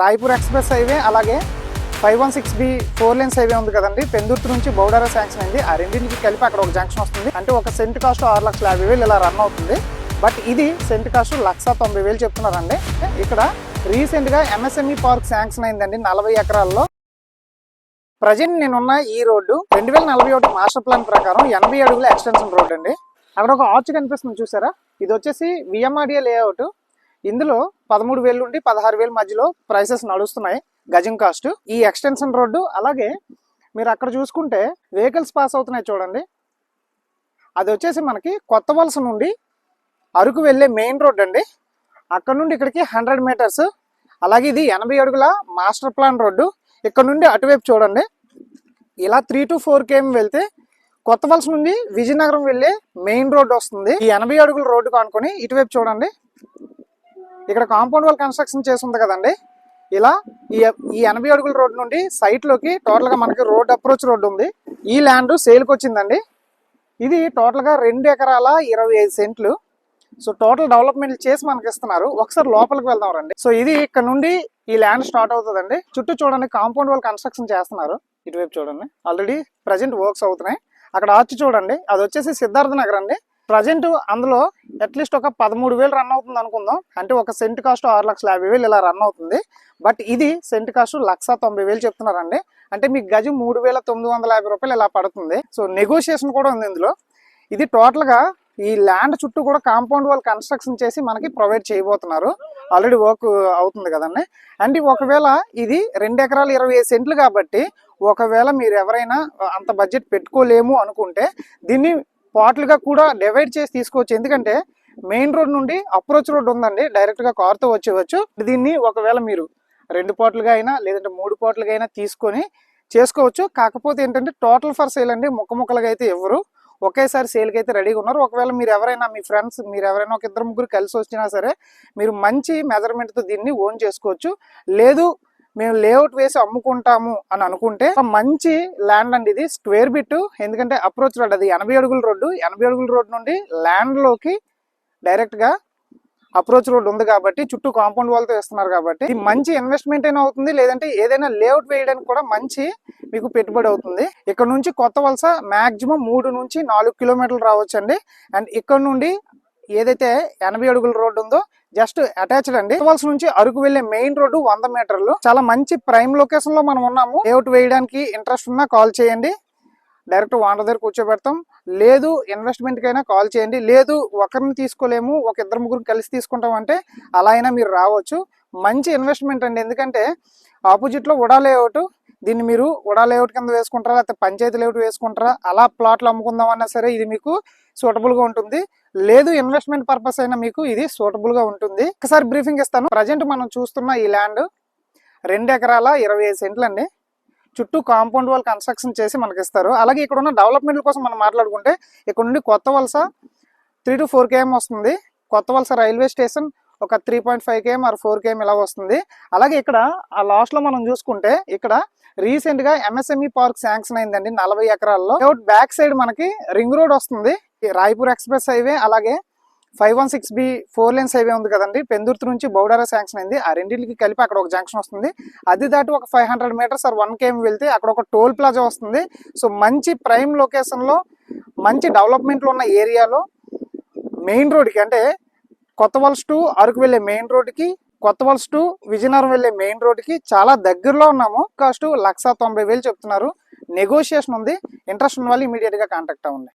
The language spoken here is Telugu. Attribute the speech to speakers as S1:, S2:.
S1: రాయపూర్ ఎక్స్ప్రెస్ హైవే అలాగే five one six B four lanes highway ఉంది కదండి. పెందుర్తి నుంచి బౌడారా శాంక్షన్ అయింది. ఆ రెండింటికి కలిపి అక్కడ ఒక జంక్షన్ వస్తుంది. అంటే ఒక సెంట్ కాస్ట్ ఆరు లక్షల యాభై వేలు ఇలా రన్ అవుతుంది. బట్ ఇది సెంట్ కాస్ట్ లక్ష తొంభై వేలు చెప్తున్నారండి. ఇక్కడ రీసెంట్గా ఎంఎస్ఎంఈ పార్క్ శాంక్షన్ అయిందండి నలభై ఎకరాల్లో. ప్రజెంట్ నేనున్న ఈ రోడ్డు రెండు వేల నలభై ఒకటి మాస్టర్ ప్లాన్ ప్రకారం ఎనభై అడుగుల ఎక్స్టెన్షన్ రోడ్ అండి అక్కడ ఒక ఆర్చ్ కనిపిస్తుంది చూసారా? ఇది వచ్చేసి విఎంఆర్డిఏ లేఅవుట్. ఇందులో పదమూడు వేలు నుండి పదహారు వేల మధ్యలో ప్రైసెస్ నడుస్తున్నాయి గజం కాస్ట్ ఈ ఎక్స్టెన్షన్ రోడ్డు అలాగే మీరు అక్కడ చూసుకుంటే వెహికల్స్ పాస్ అవుతున్నాయి చూడండి. అది వచ్చేసి మనకి కొత్త వలస నుండి అరకు వెళ్ళే మెయిన్ రోడ్ అండి. అక్కడ నుండి ఇక్కడికి హండ్రెడ్ మీటర్స్ అలాగే ఇది ఎనభై అడుగుల మాస్టర్ ప్లాన్ రోడ్డు. ఇక్కడ నుండి అటువైపు చూడండి. ఇలా త్రీ టు ఫోర్ కేఎం వెళ్తే కొత్త వలస నుండి విజయనగరం వెళ్ళే మెయిన్ రోడ్డు వస్తుంది. ఈ ఎనభై అడుగుల రోడ్డు కానుకొని ఇటువైపు చూడండి. ఇక్కడ కాంపౌండ్ వాల్ కన్స్ట్రక్షన్ చేసి ఉంది కదండి. ఇలా ఈ ఈ ఎనభై అడుగుల రోడ్ నుండి సైట్లోకి టోటల్గా మనకి రోడ్ అప్రోచ్ రోడ్ ఉంది. ఈ ల్యాండ్ సేల్కి వచ్చిందండి. ఇది టోటల్గా రెండు ఎకరాల ఇరవై ఐదు సెంట్లు. సో టోటల్ డెవలప్మెంట్ చేసి మనకి ఇస్తున్నారు. ఒకసారి లోపలికి వెళ్దాం రండి. సో ఇది ఇక్కడ నుండి ఈ ల్యాండ్ స్టార్ట్ అవుతుందండి. చుట్టూ చూడండి కాంపౌండ్ వాల్ కన్స్ట్రక్షన్ చేస్తున్నారు. ఇటువైపు చూడండి. ఆల్రెడీ ప్రజెంట్ వర్క్స్ అవుతున్నాయి. అక్కడ ఆర్చ్ చూడండి. అది వచ్చేసి సిద్ధార్థ నగర్ అండి. ప్రజెంట్ అందులో అట్లీస్ట్ ఒక పదమూడు వేలు రన్ అవుతుంది అనుకుందాం. అంటే ఒక సెంట్ కాస్ట్ ఆరు లక్షల యాభై వేలు ఇలా రన్ అవుతుంది. బట్ ఇది సెంట్ కాస్ట్ లక్ష తొంభై వేలు చెప్తున్నారండి. అంటే మీకు గజం మూడు వేల తొమ్మిది వందల యాభై రూపాయలు ఇలా పడుతుంది. సో నెగోషియేషన్ కూడా ఉంది ఇందులో. ఇది టోటల్గా ఈ ల్యాండ్ చుట్టూ కూడా కాంపౌండ్ వాళ్ళు కన్స్ట్రక్షన్ చేసి మనకి ప్రొవైడ్ చేయబోతున్నారు. ఆల్రెడీ వర్క్ అవుతుంది కదండి. అండ్ ఒకవేళ ఇది రెండు ఎకరాలు ఇరవై సెంట్లు కాబట్టి ఒకవేళ మీరు ఎవరైనా అంత బడ్జెట్ పెట్టుకోలేము అనుకుంటే దీన్ని పార్ట్లుగా కూడా డివైడ్ చేసి తీసుకోవచ్చు. ఎందుకంటే మెయిన్ రోడ్ నుండి అప్రోచ్ రోడ్ ఉందండి. డైరెక్ట్గా కార్తో వచ్చేవచ్చు దీన్ని ఒకవేళ మీరు రెండు పార్ట్లుగా అయినా లేదంటే మూడు పార్ట్లుగా అయినా తీసుకొని చేసుకోవచ్చు. కాకపోతే ఏంటంటే టోటల్ ఫర్ సేల్ అండి. ముక్క ముక్కలుగా అయితే ఎవరు ఒకేసారి సేల్కి అయితే రెడీగా ఉన్నారు. ఒకవేళ మీరు ఎవరైనా మీ ఫ్రెండ్స్ మీరు ఎవరైనా ఒక ఇద్దరు ముగ్గురు కలిసి వచ్చినా సరే మీరు మంచి మెజర్మెంట్తో దీన్ని ఓన్ చేసుకోవచ్చు. లేదు మేము లేఅవుట్ వేసి అమ్ముకుంటాము అని అనుకుంటే ఒక మంచి ల్యాండ్ అండి ఇది స్క్వేర్ బిట్. ఎందుకంటే అప్రోచ్ రోడ్ అది ఎనభై అడుగుల రోడ్డు. ఎనభై అడుగుల రోడ్ నుండి ల్యాండ్లోకి డైరెక్ట్గా అప్రోచ్ రోడ్ ఉంది కాబట్టి చుట్టూ కాంపౌండ్ వాల్తో వేస్తున్నారు కాబట్టి మంచి ఇన్వెస్ట్మెంట్ అయినా అవుతుంది. లేదంటే ఏదైనా లేఅవుట్ వేయడానికి కూడా మంచి మీకు పెట్టుబడి అవుతుంది. ఇక్కడ నుంచి కొత్త వలస మాక్సిమం మూడు నుంచి నాలుగు కిలోమీటర్లు రావచ్చండి. అండ్ ఇక్కడ నుండి ఏదైతే ఎనభై అడుగుల రోడ్డు ఉందో జస్ట్ అటాచ్డ్ అండి. వలస నుంచి అరకు వెళ్ళే మెయిన్ రోడ్డు వంద మీటర్లు. చాలా మంచి ప్రైమ్ లొకేషన్లో మనం ఉన్నాము. లేఅవుట్ వేయడానికి ఇంట్రెస్ట్ ఉన్నా కాల్ చేయండి. డైరెక్ట్ వాండర్ దగ్గర కూర్చోబెడతాం. లేదు ఇన్వెస్ట్మెంట్ కైనా కాల్ చేయండి. లేదు ఒకరిని తీసుకోలేము ఒక ఇద్దరు ముగ్గురు కలిసి తీసుకుంటాం అంటే అలా అయినా మీరు రావచ్చు. మంచి ఇన్వెస్ట్మెంట్ అండి. ఎందుకంటే ఆపోజిట్లో ఉడా లేఅవుట్ దీన్ని మీరు ఉడా లేఅవుట్ కింద వేసుకుంటారా లేకపోతే పంచాయతీ లేఅవుట్ వేసుకుంటారా అలా ప్లాట్లు అమ్ముకుందాం అన్నా సరే ఇది మీకు సూటబుల్గా ఉంటుంది. లేదు ఇన్వెస్ట్మెంట్ పర్పస్ అయినా మీకు ఇది సూటబుల్గా ఉంటుంది. ఒకసారి బ్రీఫింగ్ ఇస్తాను. ప్రజెంట్ మనం చూస్తున్న ఈ ల్యాండ్ రెండు ఎకరాల ఇరవై ఐదు సెంట్లు అండి చుట్టూ కాంపౌండ్ వాల్ కన్స్ట్రక్షన్ చేసి మనకి ఇస్తారు. అలాగే ఇక్కడ ఉన్న డెవలప్మెంట్ కోసం మనం మాట్లాడుకుంటే ఇక్కడ నుండి కొత్త వలస త్రీ టు ఫోర్ కేఎం వస్తుంది. కొత్త వలస రైల్వే స్టేషన్ ఒక three point five KM or four KM ఇలా వస్తుంది. అలాగే ఇక్కడ ఆ లాస్ట్లో మనం చూసుకుంటే ఇక్కడ రీసెంట్గా ఎంఎస్ఎంఈ పార్క్ శాంక్షన్ అయిందండి నలభై ఎకరాల్లో. బ్యాక్ సైడ్ మనకి రింగ్ రోడ్ వస్తుంది. రాయపూర్ ఎక్స్ప్రెస్ హైవే అలాగే five one six B four lanes highway ఉంది కదండి. పెందుర్తి నుంచి బౌడారా శాంక్షన్ అయింది. ఆ రెండింటికి కలిపి అక్కడ ఒక జంక్షన్ వస్తుంది. అది దాటి ఒక five hundred metres or one KM వెళ్తే అక్కడ ఒక టోల్ ప్లాజా వస్తుంది. సో మంచి ప్రైమ్ లొకేషన్లో మంచి డెవలప్మెంట్లో ఉన్న ఏరియాలో మెయిన్ రోడ్కి అంటే కొత్త వలస టు అరకు వెళ్ళే మెయిన్ రోడ్కి కొత్త వలస టు విజయనగరం వెళ్ళే మెయిన్ రోడ్కి చాలా దగ్గరలో ఉన్నాము. కాస్ట్ లక్ష తొంభై వేలు చెప్తున్నారు. నెగోషియేషన్ ఉంది. ఇంట్రెస్ట్ ఉన్న వాళ్ళు ఇమీడియట్గా కాంటాక్ట్ అవ్వండి.